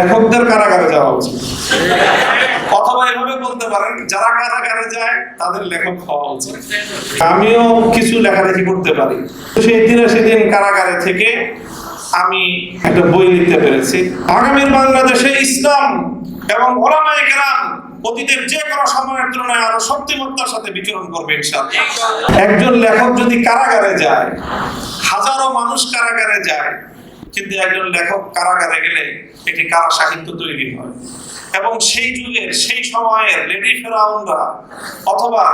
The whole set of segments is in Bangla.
লেখকদের কারাগারে যাওয়া উচিত। অথবা এভাবে বলতে পারেন, যারা কারাগারে যায়, তাদের লেখক হওয়া উচিত। আমিও কিছু লেখালেখি করতে পারি। সেই দিন কারাগারে থেকে আমি একটা বই লিখতে পেরেছি। আগামীর বাংলাদেশে ইসলাম এবং ওলামায়ে কেরাম অতীতের যে কোনো সময়ের তুলনায় আরও শক্তিমত্তার সাথে বিচরণ করবে, ইনশাআল্লাহ। একজন লেখক যদি কারাগারে যায়, হাজারো মানুষ কারাগারে যায় কিন্তু একজন লেখক কারাগারে গেলে এটি কারা সাহিত্য তৈরি হয়। এবং সেই যুগের সেই সময়ের লেডি ফেরাউনরা অথবা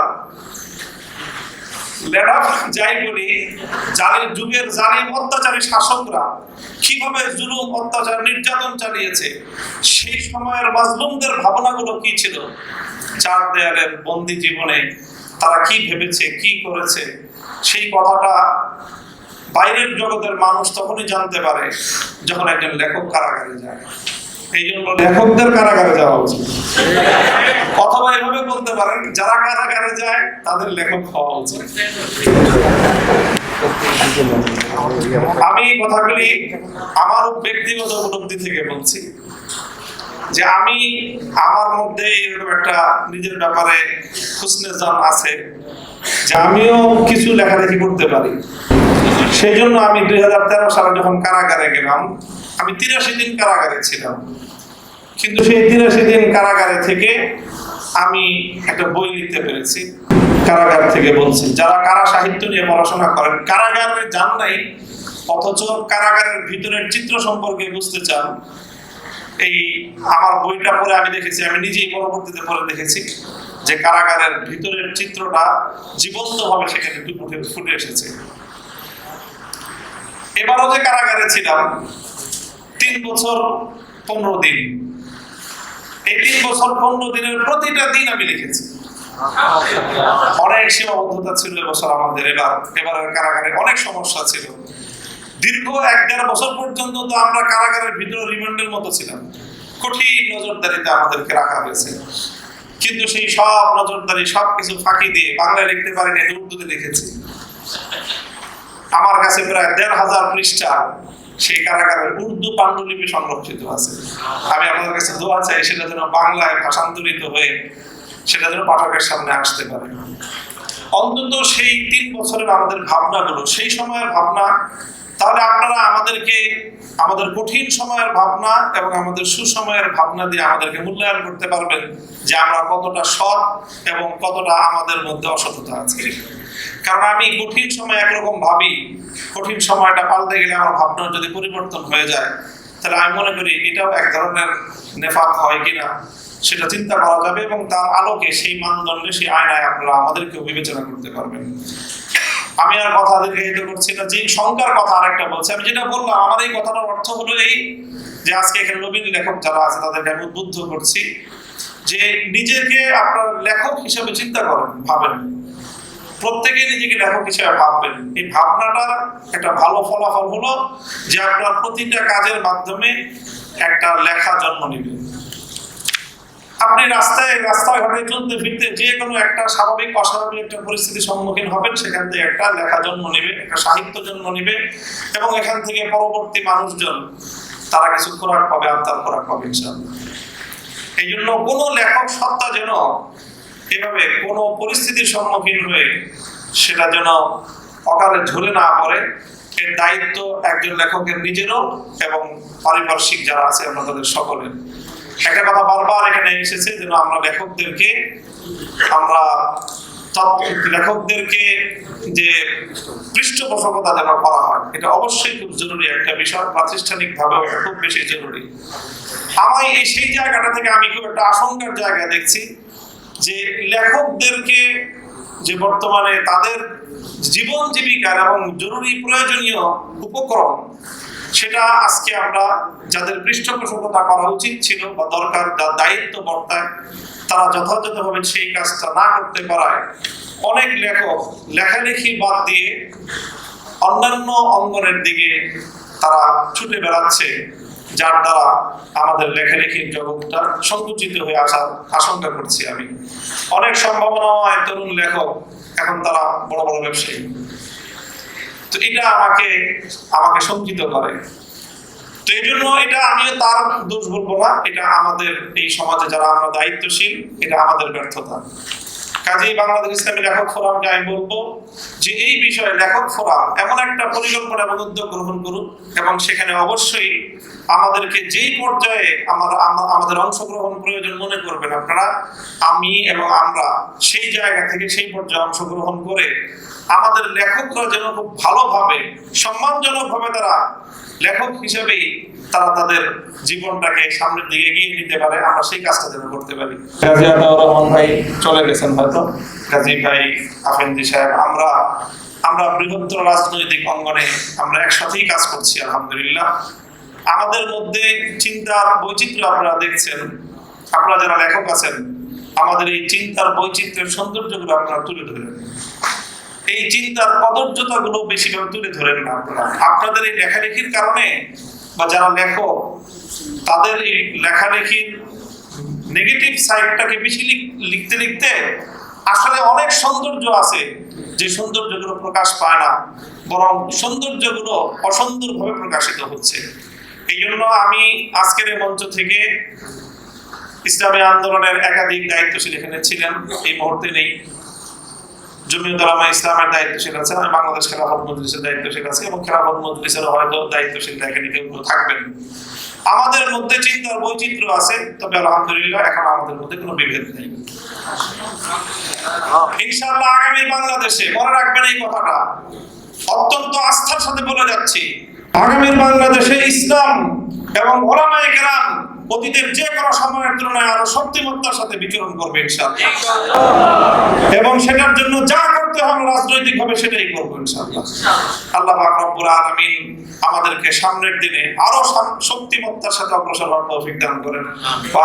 যাই বলি জালিম যুগের জালিম অত্যাচারী শাসকরা কীভাবে জুলুম, অত্যাচার, নির্যাতন চালিয়েছে, সেই সময়ের মাজলুমদের ভাবনাগুলো কি ছিল? চার দেয়ালের বন্দি জীবনে তারা কি ভেবেছে, কি করেছে? সেই কথাটা বাইরের জগতের মানুষ তখনই জানতে পারে যখন একজন লেখক কারাগারে যায়। এই জন্য লেখকদের কারাগারে যাওয়া উচিত। অথবা এভাবে বলতে পারেন, যারা কারাগারে যায়, তাদের লেখক হওয়া উচিত। আমি কথাগুলি আমার ব্যক্তিগত উপলব্ধি থেকে বলছি যে আমি আমার মধ্যে এরকম একটা নিজের ব্যাপারে খুশনে জান আছে যে আমিও কিছু লেখালেখি করতে পারি। সেই জন্য আমি দুই হাজার তেরো সালে যখন কারাগারে গেলাম, আমি তিরাশি দিন কারাগারে ছিলাম। কিন্তু সেই তিরাশি দিন কারাগারে থেকে আমি একটা বই লিখতে পেরেছি। কারাগার থেকে বলছি, যারা কারা সাহিত্য নিয়ে পড়াশোনা করেন, কারাগারে যান নাই, অথচ কারাগারের ভিতরের চিত্র সম্পর্কে বুঝতে চান। এই আমার বইটা পড়ে আমি দেখেছি, আমি নিজেই পরবর্তীতে পড়ে দেখেছি যে কারাগারের ভিতরের চিত্রটা জীবন্তভাবে সেখানে ফুটে এসেছে। এবারও যে কারাগারে ছিলাম, তিন বছর, পনেরো দিন। এই তিন বছর, পনেরো দিনের প্রতিটা দিন আমি লিখেছি। অনেক সীমাবদ্ধতা ছিল এবছর আমাদের, এবার, এবারের কারাগারে অনেক সমস্যা ছিল। দীর্ঘ এক দেড় বছর পর্যন্ত তো আমরা কারাগারের ভিতরে রিমান্ডের মতো ছিলাম। কঠিন নজরদারিতে আমাদেরকে রাখা হয়েছে। কিন্তু সেই সব নজরদারি, সবকিছু ফাঁকি দিয়ে বাংলায় লিখতে পারিনি উর্দুতে লিখেছি। আমার কাছে প্রায় দেড় হাজার পৃষ্ঠা সেই কারাগারের উর্দু পাণ্ডুলিপি সংরক্ষিত আছে। আমি আপনাদের কাছে দোয়া চাই, সেটা যেন বাংলায় ভাষান্তরিত হয়ে সেটা যেন পাঠকের সামনে আসতে পারে। অন্তত সেই তিন বছরের আমাদের ভাবনাগুলো, সেই সময়ের ভাবনা, তাহলে আপনারা আমাদেরকে, আমাদের কঠিন সময়ের ভাবনা এবং আমাদের সুসময়ের ভাবনা দিয়ে আমাদেরকে মূল্যায়ন করতে পারবেন যে আমরা কতটা সৎ এবং কতটা আমাদের মধ্যে অসততা আছে। কারণ আমি কঠিন সময় একরকম ভাবি, কঠিন সময়টা পাল্টে গেলে আমার ভাবনা যদি পরিবর্তন হয়ে যায়, তাহলে আমি মনে করি এটাও এক ধরনের নেফাক হয় কিনা সেটা চিন্তা করা যাবে এবং তার আলোকে সেই মানদণ্ডে, সেই আয়নায় আপনারা আমাদেরকেও বিবেচনা করতে পারবেন। আমি আর কথা দীর্ঘায়িত করছি না, যে শঙ্কার কথা আরেকটা বলছি। আমি যেটা বললাম, আমার এই কথাটার অর্থ হলো এই যে আজকে এখানে নবীন লেখক যারা আছে, তাদেরকে আমি উদ্বুদ্ধ করছি যে নিজেকে আপনার লেখক হিসেবে চিন্তা করেন, ভাবেন। প্রত্যেকে নিজেকে লেখক হিসেবে ভাববেন। এই ভাবনাটার একটা ভালো ফলাফল হলো যে আপনার প্রতিটা কাজের মাধ্যমে একটা লেখা জন্ম নেবে। আপনি রাস্তায় রাস্তায় ঘাটে চলতে ফিরতে যে কোনো একটা স্বাভাবিক অস্বাভাবিক একটা পরিস্থিতির সম্মুখীন হবেন, সেখান থেকে একটা লেখা জন্ম নেবে, একটা সাহিত্য জন্ম নেবে এবং এখান থেকে পরবর্তী মানুষজন তারা কিছু খোরাক পাবে আত্মার খোরাক পাবে ইনশাআল্লাহ। এই জন্য কোনো লেখক সত্তা যেন এভাবে কোনো পরিস্থিতির সম্মুখীন হয়ে সেটা যেন অকালে ঝরে না পড়ে, এর দায়িত্ব একজন লেখকের নিজেরও এবং পারিপার্শ্বিক যারা আছে আমরা তাদের সকলের। একটা কথা বারবার এখানে এসেছে যেন আমরা লেখকদেরকে আমরা লেখকদেরকে যে পৃষ্ঠপোষকতা যেন করা হয়, এটা অবশ্যই খুব জরুরি একটা বিষয় প্রাতিষ্ঠানিক ভাবেও খুব বেশি জরুরি। আমার এই সেই জায়গাটা থেকে আমি খুব একটা আশঙ্কার জায়গা দেখছি। যে লেখকদেরকে যে বর্তমানে তাদের জীবন জীবিকার এবং জরুরি প্রয়োজনীয় উপকরণ সেটা আজকে আমরা যাদের পৃষ্ঠপোষকতা করা উচিত ছিল বা দরকার যার দায়িত্ব বর্তায়, তারা যথাযথভাবে সেই কাজটা না করতে পারায় অনেক লেখক লেখালেখি বাদ দিয়ে অন্যান্য অঙ্গনের দিকে তারা ছুটে বেড়াচ্ছে। যার দ্বারা আমাদের লেখালেখির জগৎটা সংকুচিত হয়ে আসার আশঙ্কা করছি আমি। অনেক সম্ভাবনাময় তরুণ লেখক এখন তারা বড় বড় ব্যবসায়ী। তো এটা আমাকে আমাকে শঙ্কিত করে। তো এই জন্য এটা আমিও তার দোষ বলব না। এটা আমাদের এই সমাজে যারা আমরা দায়িত্বশীল, এটা আমাদের ব্যর্থতা। কাজেই বাংলাদেশ ইসলামী লেখক ফোরামকে আমি বলব যে এই বিষয়ে লেখক ফোরাম এমন একটা পরিকল্পনা এবং উদ্যোগ গ্রহণ করুক এবং সেখানে অবশ্যই আমাদেরকে যেই পর্যায়ে আমার, আমাদের অংশগ্রহণ প্রয়োজন মনে করবেন আপনারা, আমি এবং আমরা সেই জায়গা থেকে সেই পর্যায়ে অংশগ্রহণ করে আমাদের লেখকরা যেন খুব ভালোভাবে, সম্মানজনকভাবে তারা লেখক হিসেবেই তারা তাদের জীবনটাকে সামনের দিকে এগিয়ে নিতে পারে আমরা সেই কাজটা যেন করতে পারি। গাজী আতাউর রহমান ভাই চলে গেছেন হয়তো। গাজী ভাই আফেন্দি সাহেব আমরা আমরা বৃহত্তর রাজনৈতিক অঙ্গনে আমরা একসাথেই কাজ করছি আলহামদুলিল্লাহ। আমাদের মধ্যে চিন্তার বৈচিত্র্য আপনারা দেখছেন আপনারা যারা লেখক আছেন আমাদের এই চিন্তার বৈচিত্র্যের সৌন্দর্যগুলো আপনারা তুলে ধরেন এই চিন্তার কদর্যতা গুলো বেশিভাবে তুলে ধরেন না আপনাদের এই লেখালেখির কারণে বা যারা লেখক, তাদের এই লেখালেখির নেগেটিভ সাইডটাকে বেশি লিখতে লিখতে আসলে অনেক সৌন্দর্য আছে যে সৌন্দর্যগুলো প্রকাশ পায় না, বরং সৌন্দর্যগুলো অসুন্দরভাবে প্রকাশিত হচ্ছে। এই জন্য আমি আজকের এই মঞ্চ থেকে ইসলামী আন্দোলনের একাধিক দায়িত্বশীল এখানে ছিলেন এই মুহূর্তে নেই। জমিয়ত উলামা ইসলামের দায়িত্বশীল আছে আমি বাংলাদেশ খেলাফত মজলিসের দায়িত্বশীল আছে এবং খেলাফত মজলিসের হয়তো দায়িত্বশীল এখানে কেউ থাকবেন। আমাদের মধ্যে চিন্তার বৈচিত্র্য আছে, তবে আলহামদুলিল্লাহ এখন আমাদের মধ্যে কোনো বিভেদ নেই। ইনশাআল্লাহ আগামী বাংলাদেশে, মনে রাখবেন এই কথাটা, অত্যন্ত আস্থার সাথে বলে যাচ্ছি, আগামী বাংলাদেশে ইসলাম এবং ওলামায়ে কেরাম অতীতের যে কোনো সময়ের তুলনায় আরও শক্তিমত্তার সাথে বিচরণ করবে ইনশাআল্লাহ। এবং সেটার জন্য যা করতে হবে রাজনৈতিক ভাবে সেটাই করব ইনশাআল্লাহ। আল্লাহ পাক রব্বুল আলামিন আমাদেরকে সামনের দিনে আরও শক্তিমত্তার সাথে অগ্রসর হওয়ার তৌফিক দান করেন।